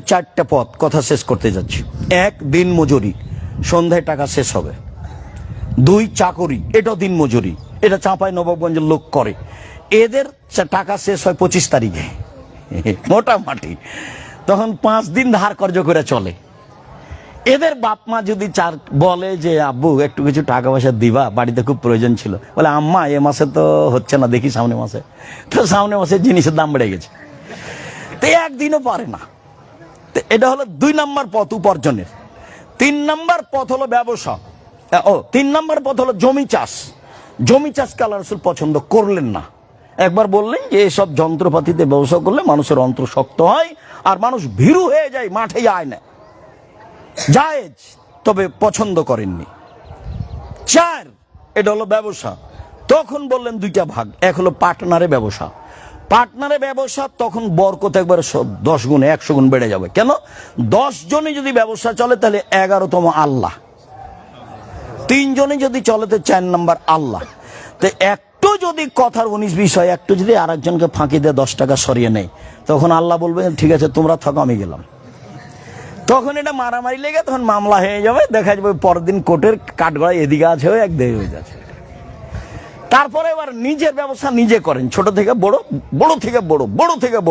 চারটা পথ, কথা শেষ করতে যাচ্ছি। এক, দিন মজুরি। সন্ধ্যায় টাকা শেষ হবে। দুই, চাকরি। এটা দিন মজুরি। এটা চাঁপাই নবাবগঞ্জের লোক করে। এদের টাকা শেষ হয় পঁচিশ তারিখে। মোটামুটি। তখন পাঁচ দিন ধার কর্য করে চলে। এদের বাপ মা যদি চার বলে যে, আব্বু, একটু কিছু টাকা পয়সা দিবা, বাড়িতে খুব প্রয়োজন ছিল। বলে, আম্মা, এ মাসে তো হচ্ছে না, দেখি সামনে মাসে। তো সামনে মাসে জিনিসের দাম বেড়ে গেছে। তো একদিনও পারে না। তো, এটা হলো দুই নম্বর পথ উপার্জনের। তিন নম্বর পথ হলো ব্যবসা। ও, তিন নম্বর পথ হলো জমি চাষ। জমি চাষ আল্লাহ রসুল পছন্দ করলেন না। একবার বললেন যে, এসব যন্ত্রপাতিতে ব্যবসা করলে মানুষের অন্তর শক্ত হয় আর মানুষ ভীরু হয়ে যায়, মাঠে যায় না। জায়েজ, তবে পছন্দ করেননি। চার, এটা হলো ব্যবসা। তখন বললেন দুইটা ভাগ। এক হলো পার্টনারে ব্যবসা। পার্টনারে ব্যবসা, তখন বরকত একবার দশ গুণ, একশো গুণ বেড়ে যাবে। কেন? দশ জনে যদি ব্যবসা চলে, তাহলে এগারোতম আল্লাহ। তিনজনে যদি চলে, তো চার নাম্বার আল্লাহ। তো একটু যদি কথার উনিশ বিশ হয়, একটু যদি আরেকজনকে ফাঁকি দিয়ে দশ টাকা সরিয়ে নেয়, তখন আল্লাহ বলবেন ঠিক আছে, তোমরা থাকো, আমি গেলাম। তখন এটা মারামারি লেগে, তখন মামলা হয়ে যাবে, দেখা যাবে পরের দিন কোর্টের কাঠগড়ায় এদিকে আছে এক দিকে হয়ে যাচ্ছে। তারপরে এবার নিজের ব্যবস্থা নিজে করেন। ছোট থেকে বড় বড় থেকে বড় বড় থেকে বড়।